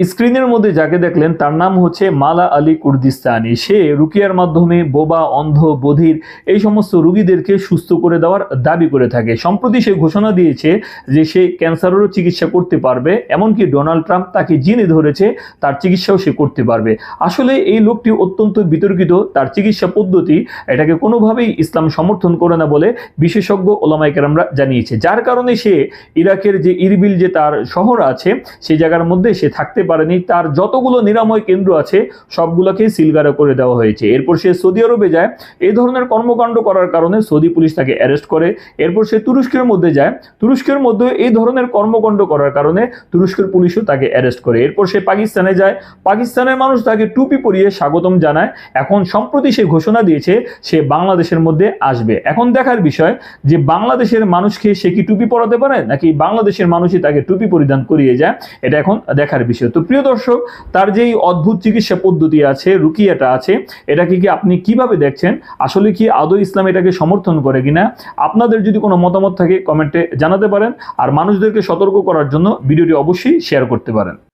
স্ক্রিনের মধ্যে যাকে দেখলেন, তার নাম হচ্ছে মালা আলী কুর্দিস্তানি। সে রুকিয়ার মাধ্যমে বোবা, অন্ধ, বধির, এই সমস্ত রুগীদেরকে সুস্থ করে দেওয়ার দাবি করে থাকে। সম্প্রতি সে ঘোষণা দিয়েছে যে সে ক্যান্সারেরও চিকিৎসা করতে পারবে, এমনকি ডোনাল্ড ট্রাম্প তাকে জিনে ধরেছে, তার চিকিৎসাও সে করতে পারবে। আসলে এই লোকটি অত্যন্ত বিতর্কিত, তার চিকিৎসা পদ্ধতি এটাকে কোনোভাবেই ইসলাম সমর্থন করে না বলে বিশেষজ্ঞ ওলামাইকেরামরা জানিয়েছে। যার কারণে সে ইরাকের যে ইরবিল যে তার শহর আছে সেই জায়গার মধ্যে সে থাকতে পারেনি। তার যতগুলো নিরাময় কেন্দ্র আছে সবগুলোকে সিলগারা করে দেওয়া হয়েছে। এরপর সে সৌদি আরবে যায়, এই ধরনের কর্মকাণ্ড করার কারণে সৌদি পুলিশ তাকে অ্যারেস্ট করে। এরপর সে তুরস্কের মধ্যে যায়। তুরস্কের মধ্যে এই ধরনের কর্মকাণ্ড করার কারণে তুরস্কের পুলিশও তাকে অ্যারেস্ট করে। এরপর সে পাকিস্তানে যায়। পাকিস্তানের মানুষ তাকে টুপি পরিয়ে স্বাগতম জানায়। এখন সম্প্রতি সে ঘোষণা দিয়েছে, সে বাংলাদেশের মধ্যে আসবে। এখন দেখার বিষয় যে বাংলাদেশের মানুষকে সে কি টুপি পরাতে পারে, নাকি বাংলাদেশের মানুষই তাকে টুপি পরিধান করিয়ে যায়, এটা এখন দেখার বিষয়। তো প্রিয় দর্শক, তার যেই অদ্ভুত চিকিৎসা পদ্ধতি আছে, রুকিয়াটা আছে, এটাকে কি আপনি কীভাবে দেখছেন? আসলে কি আদৌ ইসলাম এটাকে সমর্থন করে কিনা? আপনাদের যদি কোনো মতামত থাকে, কমেন্টে জানাতে পারেন। আর মানুষদেরকে সতর্ক করার জন্য ভিডিওটি অবশ্যই শেয়ার করতে পারেন।